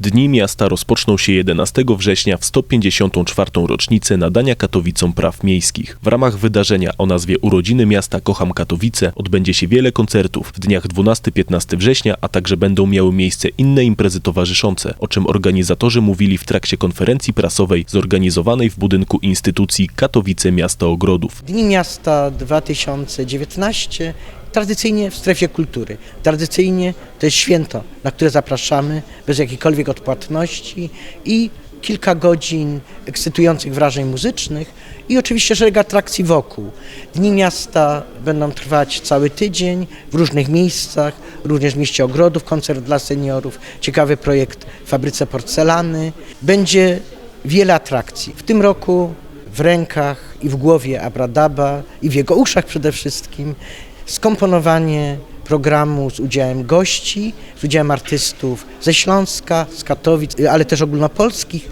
Dni Miasta rozpoczną się 11 września w 154. rocznicę nadania Katowicom praw miejskich. W ramach wydarzenia o nazwie Urodziny Miasta Kocham Katowice odbędzie się wiele koncertów w dniach 12-15 września, a także będą miały miejsce inne imprezy towarzyszące, o czym organizatorzy mówili w trakcie konferencji prasowej zorganizowanej w budynku instytucji Katowice Miasta Ogrodów. Dni Miasta 2019 tradycyjnie w strefie kultury. Tradycyjnie to jest święto, na które zapraszamy bez jakiejkolwiek odpłatności i kilka godzin ekscytujących wrażeń muzycznych i oczywiście szereg atrakcji wokół. Dni Miasta będą trwać cały tydzień w różnych miejscach, również w mieście Ogrodów, koncert dla seniorów, ciekawy projekt w fabryce porcelany. Będzie wiele atrakcji. W tym roku w rękach i w głowie Abradaba i w jego uszach przede wszystkim skomponowanie programu z udziałem gości, z udziałem artystów ze Śląska, z Katowic, ale też ogólnopolskich.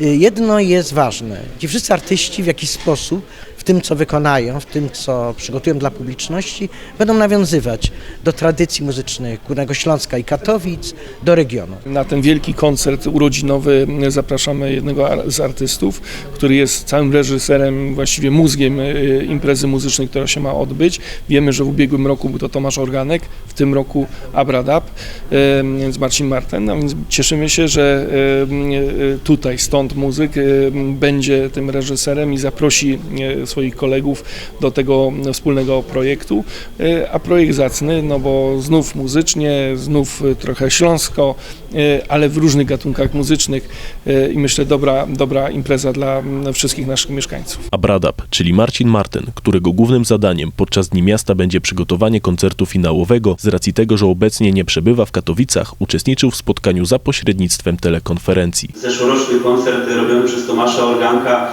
Jedno jest ważne, ci wszyscy artyści w jakiś sposób tym, co wykonają, w tym, co przygotują dla publiczności, będą nawiązywać do tradycji muzycznych Górnego Śląska i Katowic, do regionu. Na ten wielki koncert urodzinowy zapraszamy jednego z artystów, który jest całym reżyserem, właściwie mózgiem y, imprezy muzycznej, która się ma odbyć. Wiemy, że w ubiegłym roku był to Tomasz Organek, w tym roku Abradab, y, więc Marcin Marten, a więc cieszymy się, że y, y, tutaj, stąd muzyk y, będzie tym reżyserem i zaprosi y, swoich kolegów do tego wspólnego projektu, Y, a projekt zacny, no bo znów muzycznie, znów y, trochę śląsko, y, ale w różnych gatunkach muzycznych i myślę dobra, dobra impreza dla mm, wszystkich naszych mieszkańców. Abradab, czyli Marcin Marten, którego głównym zadaniem podczas Dni Miasta będzie przygotowanie koncertu finałowego, z racji tego, że obecnie nie przebywa w Katowicach, uczestniczył w spotkaniu za pośrednictwem telekonferencji. Zeszłoroczny koncert robiony przez Tomasza Organka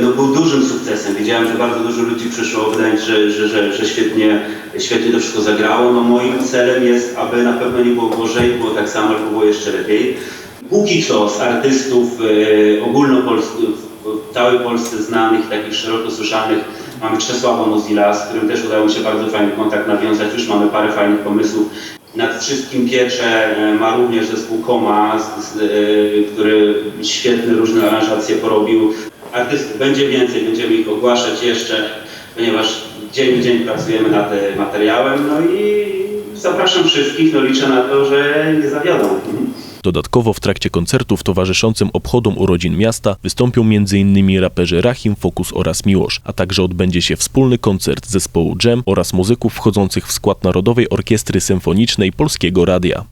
no, był dużym sukcesem. Wiedziałem, że bardzo dużo ludzi przyszło, wydaje mi się, że, że, że, że świetnie, świetnie to wszystko zagrało. No, moim celem jest, aby na pewno nie było gorzej, było tak samo, ale było jeszcze lepiej. Póki co z artystów e, ogólnopolskich, w całej Polsce znanych, takich szeroko słyszanych, mamy Czesława Mozilla, z którym też udało mi się bardzo fajny kontakt nawiązać. Już mamy parę fajnych pomysłów. Nad wszystkim piecze e, ma również zespół Koma, z, z, e, który świetne różne aranżacje porobił. Artystów będzie więcej, będziemy ich ogłaszać jeszcze, ponieważ dzień w dzień pracujemy nad e, materiałem. No i zapraszam wszystkich, no liczę na to, że nie zawiodą. Mhm. Dodatkowo w trakcie koncertów towarzyszącym obchodom urodzin miasta wystąpią m.in. raperzy Rahim, Fokus oraz Miłosz, a także odbędzie się wspólny koncert zespołu Jam oraz muzyków wchodzących w skład Narodowej Orkiestry Symfonicznej Polskiego Radia.